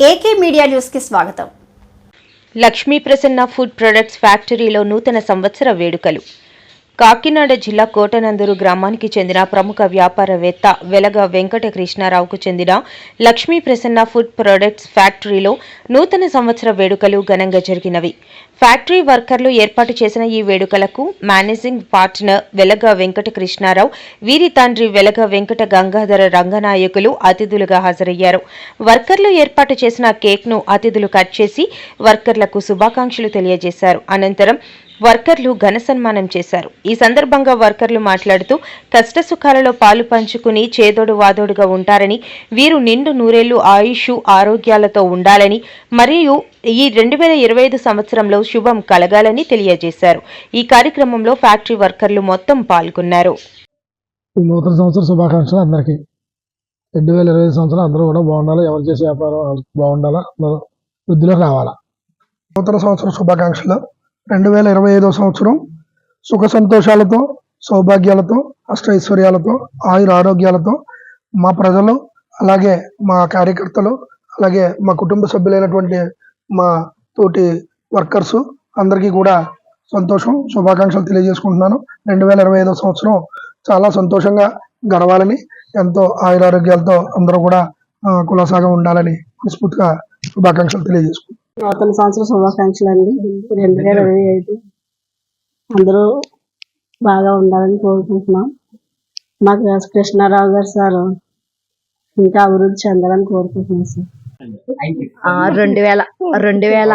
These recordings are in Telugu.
AK media న్యూస్కి స్వాగతం. లక్ష్మీ ప్రసన్న ఫుడ్ ప్రొడక్ట్స్ ఫ్యాక్టరీలో నూతన సంవత్సర వేడుకలు. కాకినాడ జిల్లా కోటనందూరు గ్రామానికి చెందిన ప్రముఖ వ్యాపారవేత్త వెలగ వెంకట కృష్ణారావుకు చెందిన లక్ష్మీ ప్రసన్న ఫుడ్ ప్రొడక్ట్స్ ఫ్యాక్టరీలో నూతన సంవత్సర వేడుకలు ఘనంగా జరిగినవి. ఫ్యాక్టరీ వర్కర్లు ఏర్పాటు చేసిన ఈ వేడుకలకు మేనేజింగ్ పార్ట్నర్ వెలగ వెంకట కృష్ణారావు వీరి తండ్రి వెలగ వెంకట గంగాధర రంగనాయకులు అతిథులుగా హాజరయ్యారు. వర్కర్లు ఏర్పాటు చేసిన కేక్ను అతిథులు కట్ చేసి వర్కర్లకు శుభాకాంక్షలు తెలియజేశారు. అనంతరం వర్కర్లు ఘన సన్మానం చేశారు. ఈ సందర్భంగా వర్కర్లు మాట్లాడుతూ కష్టసుఖాలలో పాలు పంచుకుని చేదోడు వాదోడుగా ఉంటారని వీరు నిండు నూరేళ్ళు ఆయుష్ ఆరోగ్యాలతో ఉండాలని మరియు ఈ రెండు వేల ఇరవై ఐదు సంవత్సరంలో శుభం కలగాలని తెలియజేశారు. ఈ కార్యక్రమంలో ఫ్యాక్టరీ వర్కర్లు మొత్తం పాల్గొన్నారు. ఈ నూతన సంవత్సర శుభాకాంక్షలు అందరికీ. రెండు వేల ఇరవై సంవత్సరం అందరూ కూడా బాగుండాలి? ఎవరు చేసే వ్యాపారం బాగుండాలా? అందరూ వృద్ధిలోకి రావాలా? నూతన సంవత్సర శుభాకాంక్షలు. రెండు వేల ఇరవై ఐదో సంవత్సరం సుఖ సంతోషాలతో సౌభాగ్యాలతో అష్టైశ్వర్యాలతో ఆయుర ఆరోగ్యాలతో మా ప్రజలు అలాగే మా కార్యకర్తలు అలాగే మా కుటుంబ సభ్యులైనటువంటి మా తోటి వర్కర్స్ అందరికీ కూడా సంతోషం శుభాకాంక్షలు తెలియజేసుకుంటున్నాను. రెండు వేల ఇరవై ఐదో సంవత్సరం చాలా సంతోషంగా గడవాలని ఎంతో ఆయురారోగ్యాలతో అందరూ కూడా కులాసాగా ఉండాలని మనస్ఫూర్తిగా శుభాకాంక్షలు తెలియజేసుకుంటున్నాను. నూతన సంవత్సర శుభాకాంక్షలు అండి. రెండు వేల ఇరవై ఐదు. అందరూ బాగా ఉండాలని కోరుకుంటున్నాం. మాకు కృష్ణారావు గారు సార్ ఇంకా అభివృద్ధి చెందాలని కోరుకుంటున్నాం సార్. రెండు వేల రెండు వేల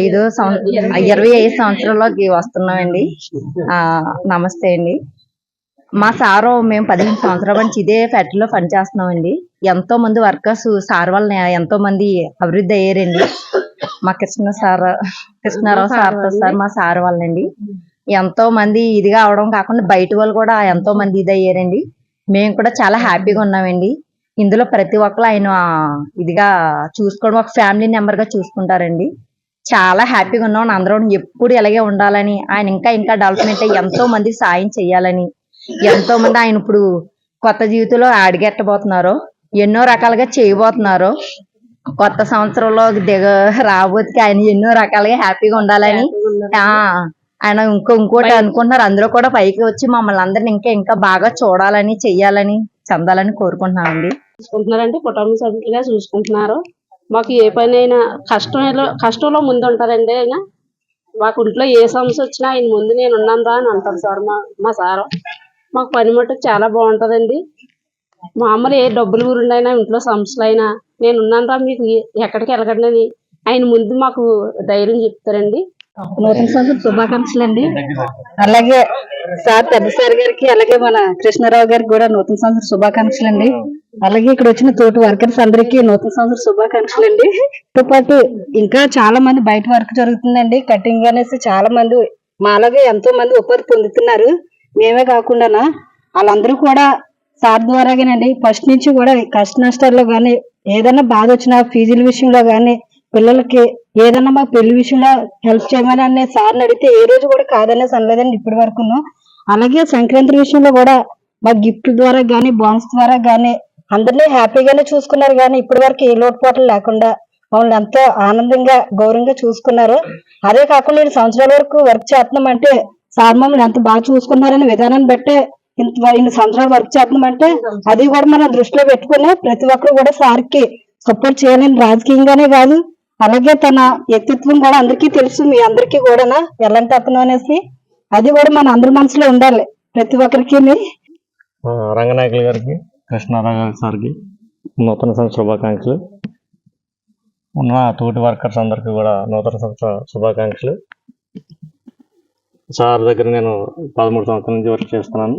ఐదో సంవత్సరం ఇరవై ఐదు సంవత్సరంలోకి వస్తున్నామండి. నమస్తే అండి. మా సారు మేము పదిహేను సంవత్సరాల నుంచి ఇదే ఫ్యాక్టరీలో పనిచేస్తున్నామండి. ఎంతో మంది వర్కర్స్ సార్ వల్ల ఎంతో మంది అభివృద్ధి అయ్యారండి. మా కృష్ణ సార్ కృష్ణారావు సార్తో సార్ మా సార్ వాళ్ళండి. ఎంతో మంది ఇదిగా అవడం కాకుండా బయట వాళ్ళు కూడా ఎంతో మంది ఇది అయ్యారండి మేము కూడా చాలా హ్యాపీగా ఉన్నామండి. ఇందులో ప్రతి ఒక్కరు ఆయన ఇదిగా చూసుకోవడం ఒక ఫ్యామిలీ మెంబర్గా చూసుకుంటారండి. చాలా హ్యాపీగా ఉన్నాం. అందరం ఎప్పుడు ఇలాగే ఉండాలని ఆయన ఇంకా ఇంకా డెవలప్మెంట్ అయ్యి ఎంతో మందికి సాయం చేయాలని ఎంతో మంది ఆయన ఇప్పుడు కొత్త జీవితంలో అడిగెట్టబోతున్నారు ఎన్నో రకాలుగా చేయబోతున్నారు కొత్త సంవత్సరంలో దిగ రాబోతుకి ఆయన ఎన్నో రకాలుగా హ్యాపీగా ఉండాలని. ఆ ఆయన ఇంకో ఇంకోటి అనుకుంటున్నారు. అందరూ కూడా పైకి వచ్చి మమ్మల్ని అందరిని ఇంకా ఇంకా బాగా చూడాలని చెయ్యాలని చెందాలని కోరుకుంటున్నామండి. చూసుకుంటున్నారంటే కుటుంబ సభ్యులుగా చూసుకుంటున్నారు. మాకు ఏ పని అయినా కష్టంలో కష్టంలో ముందు ఉంటారండి ఆయన. మాకు ఇంట్లో ఏ సమస్య వచ్చినా ఆయన ముందు నేను ఉన్నాను రా అని అంటారు సార్ మా మా సారు. మాకు పని మట్టుకు చాలా బాగుంటుందండి. మామూలు ఏ డబ్బులు గురిండైనా ఇంట్లో సమస్యలు అయినా నేను రా మీకు. ఎక్కడికి వెళ్ళకండి ఆయన ముందు మాకు ధైర్యం చెప్తారండి. నూతన సంవత్సరం శుభాకాంక్షలు అండి. అలాగే సార్ పెద్ద సార్ గారికి అలాగే మన కృష్ణారావు గారికి కూడా నూతన సంవత్సర శుభాకాంక్షలు అండి. అలాగే ఇక్కడ వచ్చిన తోటి వర్కర్స్ అందరికీ నూతన సంవత్సర శుభాకాంక్షలు అండి. తో పాటు ఇంకా చాలా మంది బయట వర్క్ జరుగుతుందండి. కటింగ్ అనేసి చాలా మంది మాలాగే ఎంతో మంది ఉపాధి పొందుతున్నారు. మేమే కాకుండా వాళ్ళందరూ కూడా సార్ ద్వారాగానండి. ఫస్ట్ నుంచి కూడా కష్ట నష్టాల్లో కానీ ఏదైనా బాధ వచ్చినా ఫీజుల విషయంలో కానీ పిల్లలకి ఏదన్నా మా పెళ్ళి విషయంలో హెల్ప్ చేయమని అనే సార్ని అడిగితే ఏ రోజు కూడా కాదనేసి అనలేదండి ఇప్పటి వరకు అలాగే సంక్రాంతి విషయంలో కూడా మా గిఫ్ట్ ద్వారా కానీ బాన్స్ ద్వారా కానీ అందరినీ హ్యాపీగానే చూసుకున్నారు కానీ ఇప్పటి వరకు ఏ లోటుపాట్లు లేకుండా మమ్మల్ని ఎంతో ఆనందంగా గౌరవంగా చూసుకున్నారు. అదే కాకుండా నేను సంవత్సరాల వరకు వర్క్ చేస్తున్నాం అంటే సార్ మమ్మల్ని ఎంత బాగా చూసుకున్నారనే విధానాన్ని బట్టే ఇంత ఇన్ని సంవత్సరాలు వర్క్ చేస్తున్నాం అంటే అది కూడా మనం దృష్టిలో పెట్టుకుని ప్రతి ఒక్కరు కూడా సార్కి సపోర్ట్ చేయాలని రాజకీయంగానే కాదు. అలాగే తన వ్యక్తిత్వం కూడా అందరికీ తెలుసు మీ అందరికీ కూడా ఎలాంటి అతను అనేసి. అది కూడా మన అందరి మనసులో ఉండాలి ప్రతి ఒక్కరికి రంగనాయకులు గారికి కృష్ణారావు సార్కి నూతన సంవత్సర శుభాకాంక్షలు. ఉన్న తోటి వర్కర్స్ అందరికీ కూడా నూతన సంవత్సర శుభాకాంక్షలు. సార్ దగ్గర నేను పదమూడు సంవత్సరాల నుంచి వర్క్ చేస్తున్నాను.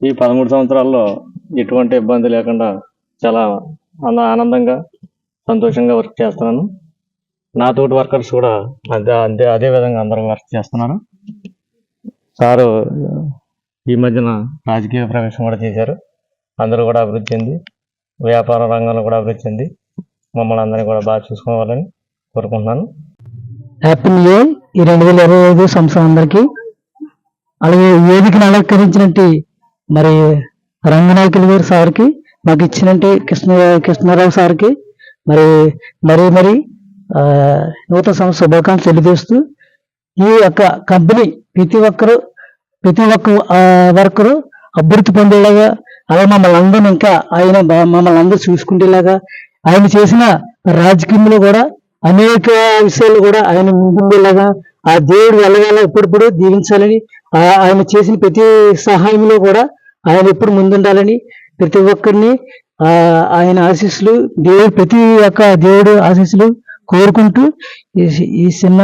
ఈ పదమూడు సంవత్సరాల్లో ఎటువంటి ఇబ్బంది లేకుండా చాలా అంద ఆనందంగా సంతోషంగా వర్క్ చేస్తున్నాను. నా తోటి వర్కర్స్ కూడా అదే అదే అదే విధంగా అందరూ వర్క్ చేస్తున్నారు. సారు ఈ మధ్యన రాజకీయ ప్రవేశం కూడా చేశారు. అందరూ కూడా అభివృద్ధి చెంది వ్యాపార రంగంలో కూడా అభివృద్ధి చెంది మమ్మల్ని అందరినీ కూడా బాగా చూసుకోవాలని కోరుకుంటున్నాను. హ్యాపీ న్యూ ఇయర్ ఈ రెండు వేల ఇరవై ఐదు సంవత్సరం అందరికీ. అలాగే వేదికను అలంకరించినట్టు మరి రంగనాయకులు గారు సార్కి మాకు ఇచ్చినట్టు కృష్ణ కృష్ణారావు సార్కి మరి మరీ మరి నూతన సంవత్సర శుభాకాంక్షలు తెలియజేస్తూ ఈ యొక్క కంపెనీ ప్రతి ఒక్కరు ప్రతి ఒక్క వర్కరు అభివృద్ధి పొందేలాగా అలా మమ్మల్ని అందరం ఇంకా ఆయన మమ్మల్ని అందరూ చూసుకునేలాగా ఆయన చేసిన రాజకీయంలో కూడా అనేక విషయాలు కూడా ఆయన ముందుండేలాగా ఆ దేవుడు వెళ్ళగల ఎప్పుడప్పుడు దీవించాలని ఆ- ఆయన చేసిన ప్రతి సహాయంలో కూడా ఆయన ఎప్పుడు ముందుండాలని ప్రతి ఒక్కరిని ఆ ఆయన ఆశీస్సులు దేవుడు ప్రతి ఒక్క దేవుడు ఆశీస్సులు కోరుకుంటూ ఈ ఈ చిన్న